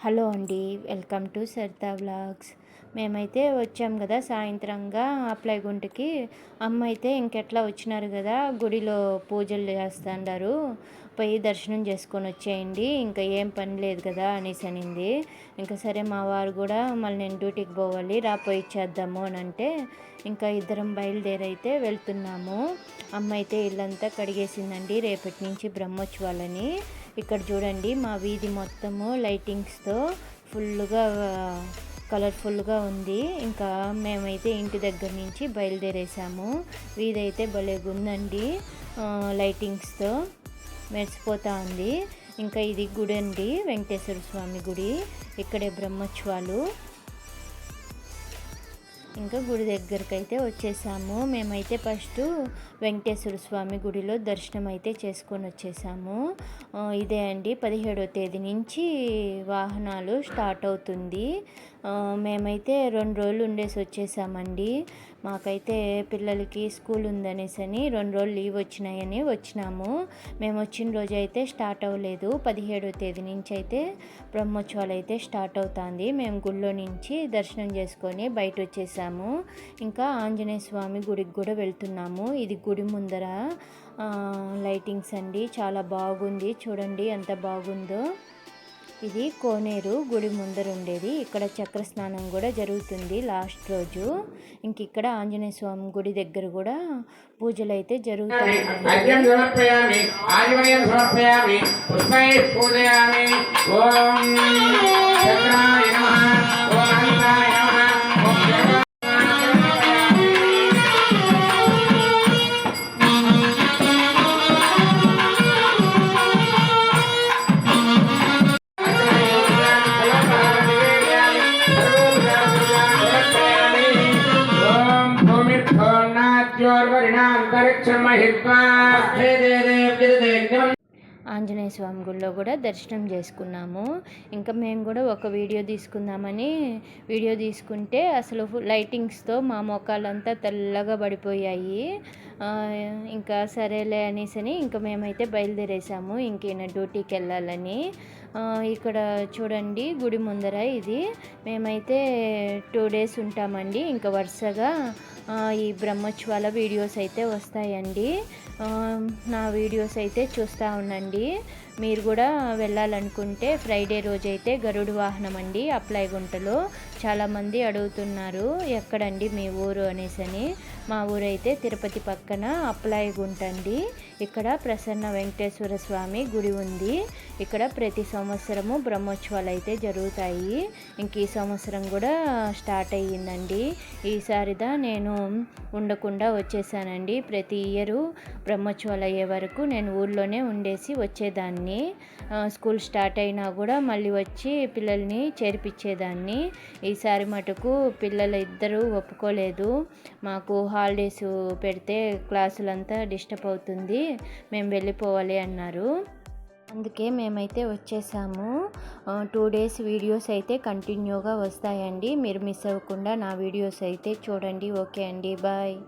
Hello అండి welcome to Sarita vlogs. మేమైతే వచ్చాం కదా సాయంత్రంగా అప్లైగుంటకి అమ్మ అయితే ఇంకెట్లా వచ్చినారు కదా గుడిలో పూజలు చేస్తుండారు. పోయి దర్శనం చేసుకొని వచ్చేయండి ఇంకా ఏం పని లేదు కదా అనేసి అనింది. ఇంకా సరే మా వారు కూడా మళ్ళీ నేను డ్యూటీకి పోవాలి రా పోయి ఇచ్చేద్దాము అని అంటే ఇంకా ఇద్దరం బయలుదేరైతే వెళ్తున్నాము. అమ్మ అయితే ఇల్లంతా కడిగేసిందండి రేపటి నుంచి బ్రహ్మోత్సవాలని. ఇక్కడ చూడండి మా వీధి మొత్తము లైటింగ్స్తో ఫుల్గా కలర్ఫుల్గా ఉంది. ఇంకా మేమైతే ఇంటి దగ్గర నుంచి బయలుదేరేసాము. వీధి అయితే భలేగుందండి లైటింగ్స్తో. మెరిసిపోతూ ఉంది. ఇంకా ఇది గుడి అండి వెంకటేశ్వర స్వామి గుడి. ఇక్కడే బ్రహ్మోత్సవాలు. ఇంకా గుడి దగ్గరికి అయితే వచ్చేసాము. మేమైతే ఫస్ట్ వెంకటేశ్వర స్వామి గుడిలో దర్శనం అయితే చేసుకొని వచ్చేసాము. ఇదే అండి. పదిహేడో తేదీ నుంచి వాహనాలు స్టార్ట్ అవుతుంది. మేమైతే రెండు రోజులు ఉండేసి వచ్చేసామండి. మాకైతే పిల్లలకి స్కూల్ ఉందనేసి అని రెండు రోజులు లీవ్ వచ్చినాయని వచ్చినాము. మేము వచ్చిన రోజు అయితే స్టార్ట్ అవ్వలేదు. పదిహేడవ తేదీ నుంచి అయితే బ్రహ్మోత్సవాలు అయితే స్టార్ట్ అవుతుంది. మేము గుళ్ళో నుంచి దర్శనం చేసుకొని బయట వచ్చేసాము. ఇంకా ఆంజనేయ స్వామి గుడికి కూడా వెళ్తున్నాము. ఇది గుడి ముందర లైటింగ్స్ అండి. చాలా బాగుంది. చూడండి ఎంత బాగుందో. ఇది కోనేరు గుడి ముందర ఉండేది. ఇక్కడ చక్ర స్నానం కూడా జరుగుతుంది లాస్ట్ రోజు. ఇంక ఇక్కడ ఆంజనేయ స్వామి గుడి దగ్గర కూడా పూజలు అయితే జరుగుతాయి. ఆంజనేయ స్వామి గుడిలో కూడా దర్శనం చేసుకున్నాము. ఇంకా మేము కూడా ఒక వీడియో తీసుకుందామని వీడియో తీసుకుంటే అసలు లైటింగ్స్తో మా మొక్కలంతా తెల్లగా పడిపోయాయి. ఇంకా సరేలే అనేసి అని ఇంకా మేమైతే బయలుదేరేసాము. ఇంకేనా డ్యూటీకి వెళ్ళాలని. ఇక్కడ చూడండి గుడి ముందర ఇది. మేమైతే టూ డేస్ ఉంటామండి. ఇంకా వరుసగా ఈ బ్రహ్మోత్సవాల వీడియోస్ అయితే వస్తాయండి. నా వీడియోస్ అయితే చూస్తూ ఉండండి. మీరు కూడా వెళ్ళాలనుకుంటే ఫ్రైడే రోజైతే గరుడు వాహనం అండి అప్లై గుంటలో. చాలామంది అడుగుతున్నారు ఎక్కడండి మీ ఊరు అనేసి అని మా ఊరైతే తిరుపతి పక్కన అప్లై గుంటండి ఇక్కడ ప్రసన్న వెంకటేశ్వర స్వామి గుడి ఉంది. ఇక్కడ ప్రతి సంవత్సరము బ్రహ్మోత్సవాలు అయితే జరుగుతాయి. ఇంక ఈ సంవత్సరం కూడా స్టార్ట్ అయ్యిందండి. ఈసారిదా నేను ఉండకుండా వచ్చేసానండి. ప్రతి ఇయరు బ్రహ్మోత్సవాలు అయ్యే వరకు నేను ఊళ్ళోనే ఉండేసి వచ్చేదాన్ని. స్కూల్ స్టార్ట్ అయినా కూడా మళ్ళీ వచ్చి పిల్లల్ని చేర్పించేదాన్ని. ఈసారి మటుకు పిల్లలు ఇద్దరూ ఒప్పుకోలేదు. మాకు హాలిడేస్ పెడితే క్లాసులంతా డిస్టర్బ్ అవుతుంది. మేము వెళ్ళిపోవాలి అన్నారు. అందుకే మేమైతే వచ్చేసాము. టూ డేస్ వీడియోస్ అయితే కంటిన్యూగా వస్తాయండి. మీరు మిస్ అవ్వకుండా నా వీడియోస్ అయితే చూడండి. ఓకే అండి. బాయ్.